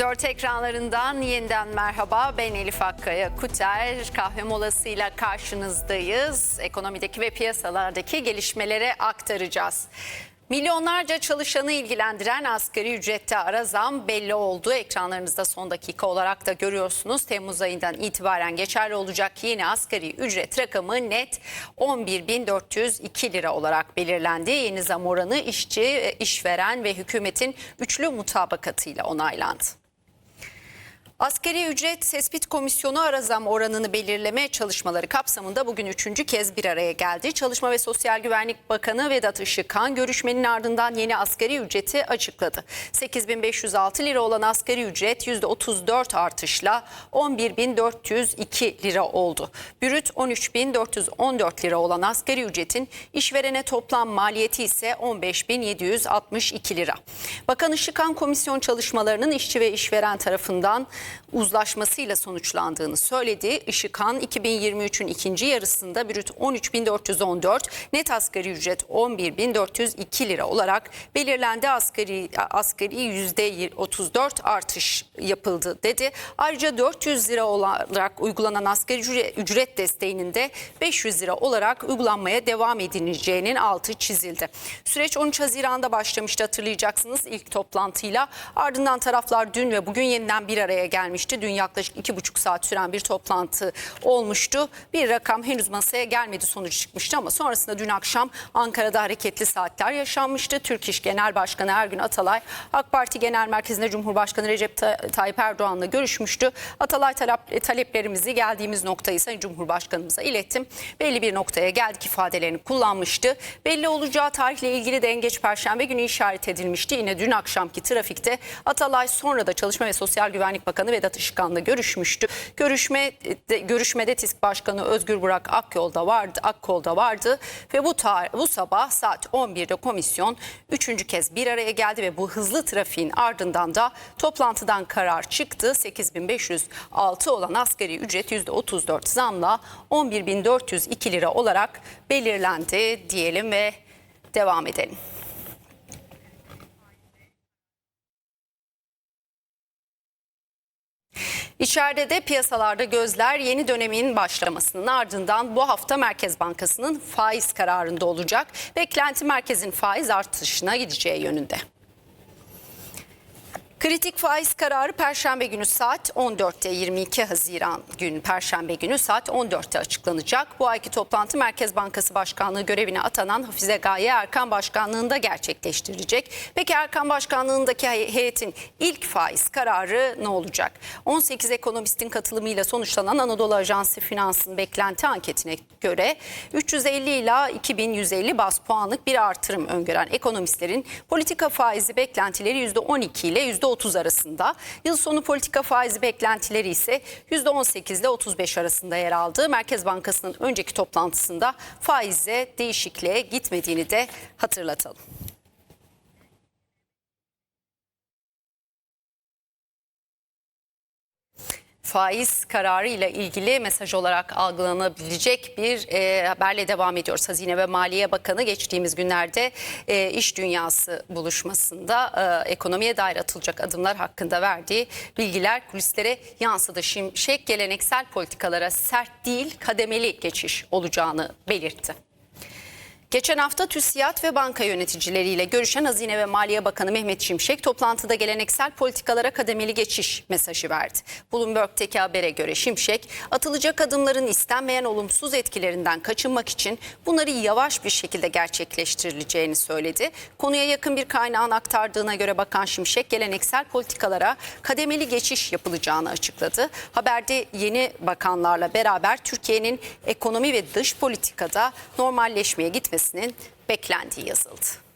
24 ekranlarından yeniden merhaba. Ben Elif Akkaya Kuter. Kahve molasıyla karşınızdayız. Ekonomideki ve piyasalardaki gelişmeleri aktaracağız. Milyonlarca çalışanı ilgilendiren asgari ücrette ara zam belli oldu. Ekranlarınızda son dakika olarak da görüyorsunuz. Temmuz ayından itibaren geçerli olacak yeni asgari ücret rakamı net 11.402 lira olarak belirlendi. Yeni zam oranı işçi, işveren ve hükümetin üçlü mutabakatıyla onaylandı. Asgari ücret tespit komisyonu ara zam oranını belirleme çalışmaları kapsamında bugün üçüncü kez bir araya geldi. Çalışma ve Sosyal Güvenlik Bakanı Vedat Işıkhan görüşmenin ardından yeni asgari ücreti açıkladı. 8506 lira olan asgari ücret %34 artışla 11402 lira oldu. Brüt 13414 lira olan asgari ücretin işverene toplam maliyeti ise 15762 lira. Bakan Işıkhan komisyon çalışmalarının işçi ve işveren tarafından uzlaşmasıyla sonuçlandığını söyledi. Işıkhan 2023'ün ikinci yarısında brüt 13.414, net asgari ücret 11.402 lira olarak belirlendi. Asgari asgari %34 artış yapıldı dedi. Ayrıca 400 lira olarak uygulanan asgari ücret- desteğinin de 500 lira olarak uygulanmaya devam edileceğinin altı çizildi. Süreç 13 Haziran'da başlamıştı hatırlayacaksınız ilk toplantıyla. Ardından taraflar dün ve bugün yeniden bir araya gelmişti. Dün yaklaşık iki buçuk saat süren bir toplantı olmuştu. Bir rakam henüz masaya gelmedi sonuç çıkmıştı ama sonrasında dün akşam Ankara'da hareketli saatler yaşanmıştı. Türk İş Genel Başkanı Ergün Atalay AK Parti Genel Merkezi'nde Cumhurbaşkanı Recep Ta- Tayyip Erdoğan'la görüşmüştü. Atalay talep, taleplerimizi geldiğimiz noktayı Sayın Cumhurbaşkanımıza ilettim. Belli bir noktaya geldik ifadelerini kullanmıştı. Belli olacağı tarihle ilgili de en geç Perşembe günü işaret edilmişti. Yine dün akşamki trafikte Atalay sonra da Çalışma ve Sosyal Güvenlik Bakanı Vedat Işıkhan'la görüşmüştü. Görüşme de, görüşmede TİSK Başkanı Özgür Burak Akyol'da vardı, Akkol'da vardı ve bu tar- bu sabah saat 11'de komisyon üçüncü kez bir araya geldi ve bu hızlı trafiğin ardından da toplantıdan karar çıktı. 8506 olan asgari ücret %34 zamla 11402 lira olarak belirlendi diyelim ve devam edelim. İçeride de piyasalarda gözler yeni dönemin başlamasının ardından bu hafta Merkez Bankası'nın faiz kararında olacak. Beklenti merkezin faiz artışına gideceği yönünde. Kritik faiz kararı Perşembe günü saat 14'te 22 Haziran gün Perşembe günü saat 14'te açıklanacak. Bu ayki toplantı Merkez Bankası Başkanlığı görevine atanan Hafize Gaye Erkan Başkanlığında gerçekleştirilecek. Peki Erkan Başkanlığındaki hey- heyetin ilk faiz kararı ne olacak? 18 ekonomistin katılımıyla sonuçlanan Anadolu Ajansı Finans'ın beklenti anketine göre 350 ila 2150 bas puanlık bir artırım öngören ekonomistlerin politika faizi beklentileri %12 ile %30 arasında. Yıl sonu politika faizi beklentileri ise %18 ile 35 arasında yer aldı. Merkez Bankası'nın önceki toplantısında faize değişikliğe gitmediğini de hatırlatalım. Faiz kararı ile ilgili mesaj olarak algılanabilecek bir e, haberle devam ediyoruz. Hazine ve Maliye Bakanı geçtiğimiz günlerde e, iş dünyası buluşmasında e, ekonomiye dair atılacak adımlar hakkında verdiği bilgiler kulislere yansıdı. Şimşek geleneksel politikalara sert değil kademeli geçiş olacağını belirtti. Geçen hafta TÜSİAD ve banka yöneticileriyle görüşen Hazine ve Maliye Bakanı Mehmet Şimşek toplantıda geleneksel politikalara kademeli geçiş mesajı verdi. Bloomberg'teki habere göre Şimşek atılacak adımların istenmeyen olumsuz etkilerinden kaçınmak için bunları yavaş bir şekilde gerçekleştirileceğini söyledi. Konuya yakın bir kaynağın aktardığına göre Bakan Şimşek geleneksel politikalara kademeli geçiş yapılacağını açıkladı. Haberde yeni bakanlarla beraber Türkiye'nin ekonomi ve dış politikada normalleşmeye gitmesinin beklendiği yazıldı.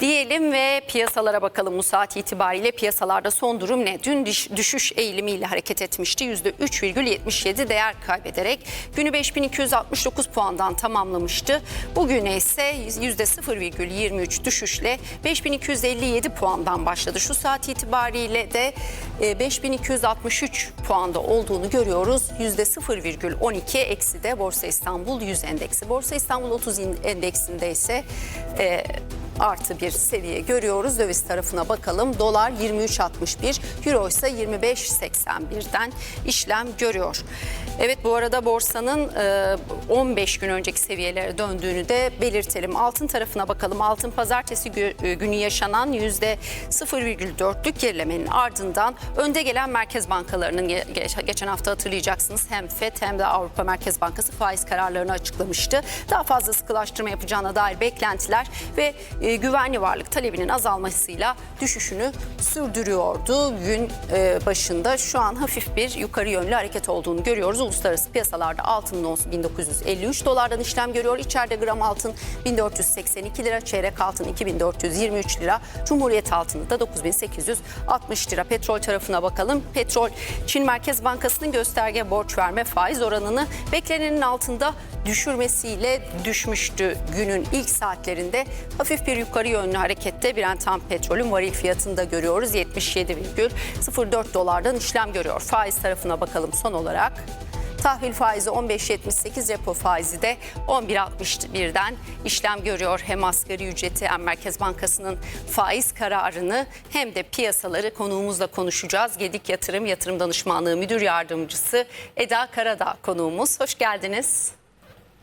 Diyelim ve piyasalara bakalım bu saat itibariyle piyasalarda son durum ne? Dün düş- düşüş eğilimiyle hareket etmişti. %3,77 değer kaybederek günü 5269 puandan tamamlamıştı. Bugüne ise %0,23 düşüşle 5257 puandan başladı. Şu saat itibariyle de e, 5263 puanda olduğunu görüyoruz. %0,12 eksi de Borsa İstanbul 100 endeksi. Borsa İstanbul 30 in- endeksinde ise e, artı bir seviye görüyoruz. Döviz tarafına bakalım. Dolar 23.61, Euro ise 25.81'den işlem görüyor. Evet bu arada borsanın e, 15 gün önceki seviyelere döndüğünü de belirtelim. Altın tarafına bakalım. Altın pazartesi e, günü yaşanan %0,4'lük gerilemenin ardından önde gelen merkez bankalarının ge- ge- geçen hafta hatırlayacaksınız hem FED hem de Avrupa Merkez Bankası faiz kararlarını açıklamıştı. Daha fazla sıkılaştırma yapacağına dair beklentiler ve e, güvenli varlık talebinin azalmasıyla düşüşünü sürdürüyordu. Gün e, başında şu an hafif bir yukarı yönlü hareket olduğunu görüyoruz. Uluslararası piyasalarda altının onsu 1953 dolardan işlem görüyor. İçeride gram altın 1482 lira, çeyrek altın 2423 lira, Cumhuriyet altını da 9860 lira. Petrol tarafına bakalım. Petrol Çin Merkez Bankası'nın gösterge borç verme faiz oranını beklenenin altında düşürmesiyle düşmüştü günün ilk saatlerinde. Hafif bir yukarı yönlü harekette Brent ham petrolün varil fiyatını da görüyoruz. 77,04 dolardan işlem görüyor. Faiz tarafına bakalım son olarak. Tahvil faizi 15.78, repo faizi de 11.61'den işlem görüyor. Hem asgari ücreti hem Merkez Bankası'nın faiz kararını hem de piyasaları konuğumuzla konuşacağız. Gedik Yatırım Yatırım Danışmanlığı Müdür Yardımcısı Eda Karadağ konuğumuz. Hoş geldiniz.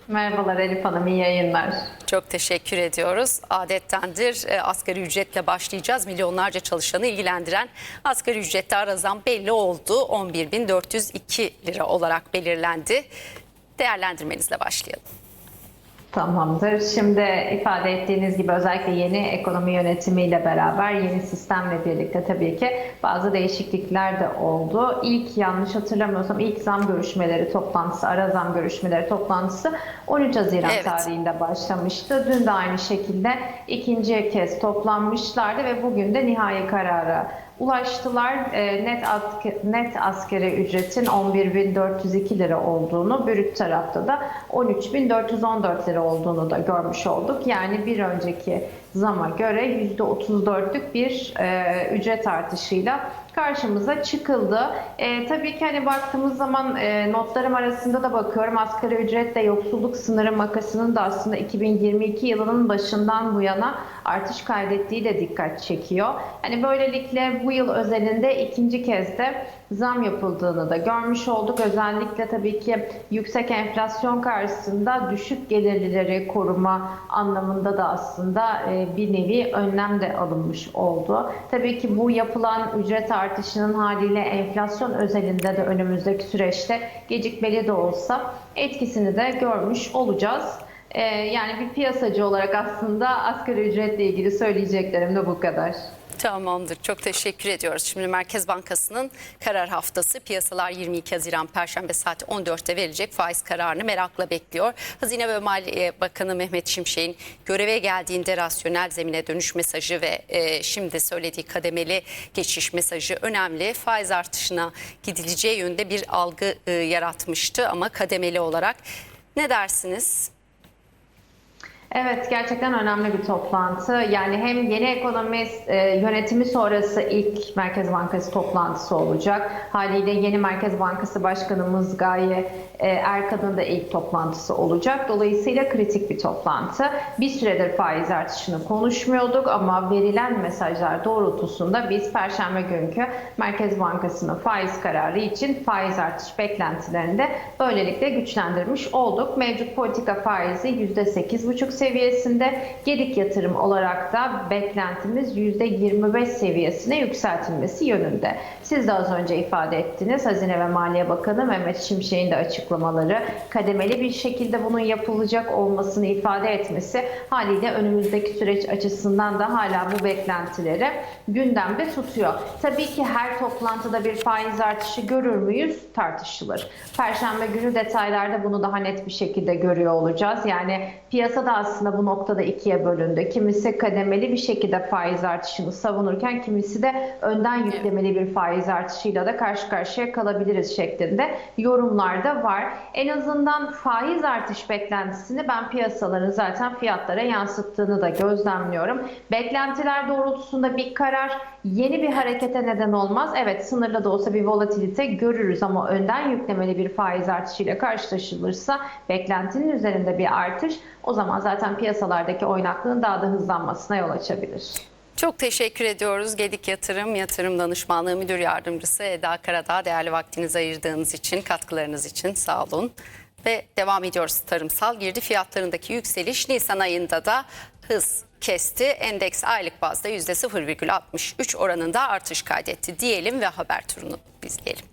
Merhabalar Elif Hanım, iyi yayınlar. Çok teşekkür ediyoruz. Adettendir e, asgari ücretle başlayacağız. Milyonlarca çalışanı ilgilendiren asgari ücrette ara belli oldu. 11.402 lira olarak belirlendi. Değerlendirmenizle başlayalım. Tamamdır. Şimdi ifade ettiğiniz gibi özellikle yeni ekonomi yönetimiyle beraber yeni sistemle birlikte tabii ki bazı değişiklikler de oldu. İlk yanlış hatırlamıyorsam ilk zam görüşmeleri toplantısı, ara zam görüşmeleri toplantısı 13 Haziran Evet. tarihinde başlamıştı. Dün de aynı şekilde ikinci kez toplanmışlardı ve bugün de nihai karara ulaştılar. E, net, ask- net askeri ücretin 11.402 lira olduğunu, brüt tarafta da 13.414 lira olduğunu da görmüş olduk. Yani bir önceki zama göre %34'lük bir e, ücret artışıyla karşımıza çıkıldı. E, tabii ki hani baktığımız zaman e, notlarım arasında da bakıyorum asgari ücretle yoksulluk sınırı makasının da aslında 2022 yılının başından bu yana artış kaydettiği de dikkat çekiyor. Hani böylelikle bu yıl özelinde ikinci kez de zam yapıldığını da görmüş olduk. Özellikle tabii ki yüksek enflasyon karşısında düşük gelirlileri koruma anlamında da aslında e, bir nevi önlem de alınmış oldu. Tabii ki bu yapılan ücret artışının haliyle enflasyon özelinde de önümüzdeki süreçte gecikmeli de olsa etkisini de görmüş olacağız. E, yani bir piyasacı olarak aslında asgari ücretle ilgili söyleyeceklerim de bu kadar. Tamamdır. Çok teşekkür ediyoruz. Şimdi Merkez Bankası'nın karar haftası piyasalar 22 Haziran Perşembe saat 14'te verilecek faiz kararını merakla bekliyor. Hazine ve Maliye Bakanı Mehmet Şimşek'in göreve geldiğinde rasyonel zemine dönüş mesajı ve e, şimdi söylediği kademeli geçiş mesajı önemli. Faiz artışına gidileceği yönde bir algı e, yaratmıştı ama kademeli olarak. Ne dersiniz? Evet gerçekten önemli bir toplantı. Yani hem yeni ekonomi e, yönetimi sonrası ilk Merkez Bankası toplantısı olacak. Haliyle yeni Merkez Bankası Başkanımız Gaye e, Erkan'ın da ilk toplantısı olacak. Dolayısıyla kritik bir toplantı. Bir süredir faiz artışını konuşmuyorduk ama verilen mesajlar doğrultusunda biz Perşembe günkü Merkez Bankası'nın faiz kararı için faiz artış beklentilerini de böylelikle güçlendirmiş olduk. Mevcut politika faizi %8,5 seviyesinde. Gedik yatırım olarak da beklentimiz %25 seviyesine yükseltilmesi yönünde. Siz de az önce ifade ettiniz. Hazine ve Maliye Bakanı Mehmet Şimşek'in de açıklamaları kademeli bir şekilde bunun yapılacak olmasını ifade etmesi haliyle önümüzdeki süreç açısından da hala bu beklentileri gündemde tutuyor. Tabii ki her toplantıda bir faiz artışı görür müyüz tartışılır. Perşembe günü detaylarda bunu daha net bir şekilde görüyor olacağız. Yani piyasada aslında bu noktada ikiye bölündü. Kimisi kademeli bir şekilde faiz artışını savunurken kimisi de önden yüklemeli bir faiz artışıyla da karşı karşıya kalabiliriz şeklinde yorumlar da var. En azından faiz artış beklentisini ben piyasaların zaten fiyatlara yansıttığını da gözlemliyorum. Beklentiler doğrultusunda bir karar yeni bir harekete neden olmaz. Evet sınırlı da olsa bir volatilite görürüz ama önden yüklemeli bir faiz artışıyla karşılaşılırsa beklentinin üzerinde bir artış o zaman zaten piyasalardaki oynaklığın daha da hızlanmasına yol açabilir. Çok teşekkür ediyoruz. Gedik Yatırım Yatırım Danışmanlığı Müdür Yardımcısı Eda Karadağ değerli vaktinizi ayırdığınız için, katkılarınız için sağ olun. Ve devam ediyoruz tarımsal girdi fiyatlarındaki yükseliş Nisan ayında da hız kesti. Endeks aylık bazda %0,63 oranında artış kaydetti diyelim ve haber turunu izleyelim.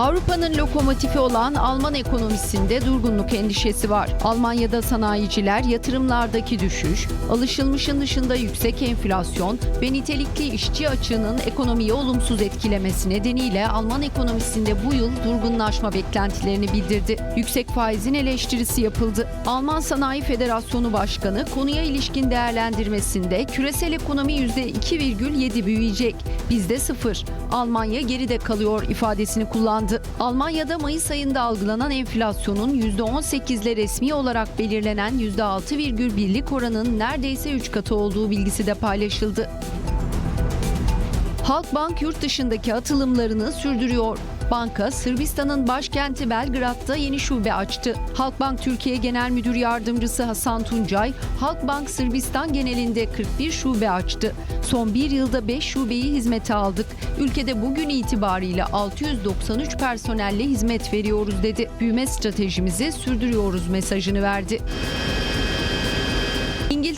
Avrupa'nın lokomotifi olan Alman ekonomisinde durgunluk endişesi var. Almanya'da sanayiciler yatırımlardaki düşüş, alışılmışın dışında yüksek enflasyon ve nitelikli işçi açığının ekonomiyi olumsuz etkilemesi nedeniyle Alman ekonomisinde bu yıl durgunlaşma beklentilerini bildirdi. Yüksek faizin eleştirisi yapıldı. Alman Sanayi Federasyonu Başkanı konuya ilişkin değerlendirmesinde küresel ekonomi %2,7 büyüyecek. Bizde sıfır. Almanya geride kalıyor ifadesini kullandı. Almanya'da Mayıs ayında algılanan enflasyonun %18 ile resmi olarak belirlenen %6,1'lik oranın neredeyse 3 katı olduğu bilgisi de paylaşıldı. Halkbank yurt dışındaki atılımlarını sürdürüyor. Banka Sırbistan'ın başkenti Belgrad'da yeni şube açtı. Halkbank Türkiye Genel Müdür Yardımcısı Hasan Tuncay, Halkbank Sırbistan genelinde 41 şube açtı. Son bir yılda 5 şubeyi hizmete aldık. Ülkede bugün itibariyle 693 personelle hizmet veriyoruz dedi. Büyüme stratejimizi sürdürüyoruz mesajını verdi.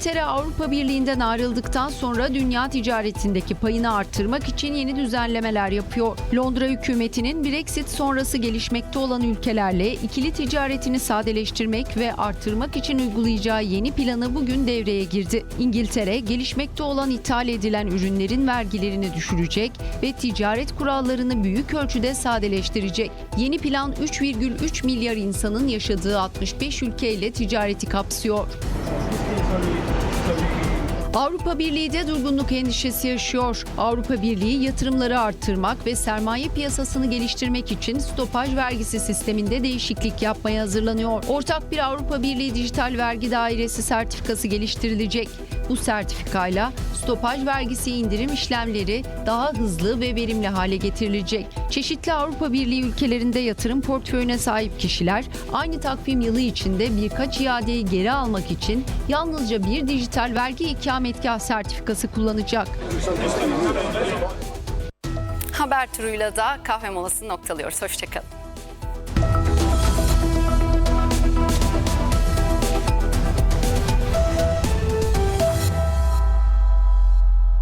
İngiltere Avrupa Birliği'nden ayrıldıktan sonra dünya ticaretindeki payını arttırmak için yeni düzenlemeler yapıyor. Londra hükümetinin Brexit sonrası gelişmekte olan ülkelerle ikili ticaretini sadeleştirmek ve arttırmak için uygulayacağı yeni planı bugün devreye girdi. İngiltere, gelişmekte olan ithal edilen ürünlerin vergilerini düşürecek ve ticaret kurallarını büyük ölçüde sadeleştirecek. Yeni plan 3,3 milyar insanın yaşadığı 65 ülkeyle ticareti kapsıyor. Avrupa Birliği de durgunluk endişesi yaşıyor. Avrupa Birliği yatırımları arttırmak ve sermaye piyasasını geliştirmek için stopaj vergisi sisteminde değişiklik yapmaya hazırlanıyor. Ortak bir Avrupa Birliği Dijital Vergi Dairesi sertifikası geliştirilecek. Bu sertifikayla stopaj vergisi indirim işlemleri daha hızlı ve verimli hale getirilecek. Çeşitli Avrupa Birliği ülkelerinde yatırım portföyüne sahip kişiler aynı takvim yılı içinde birkaç iadeyi geri almak için yalnızca bir dijital vergi ikametgah sertifikası kullanacak. Haber turuyla da kahve molasını noktalıyoruz. Hoşçakalın.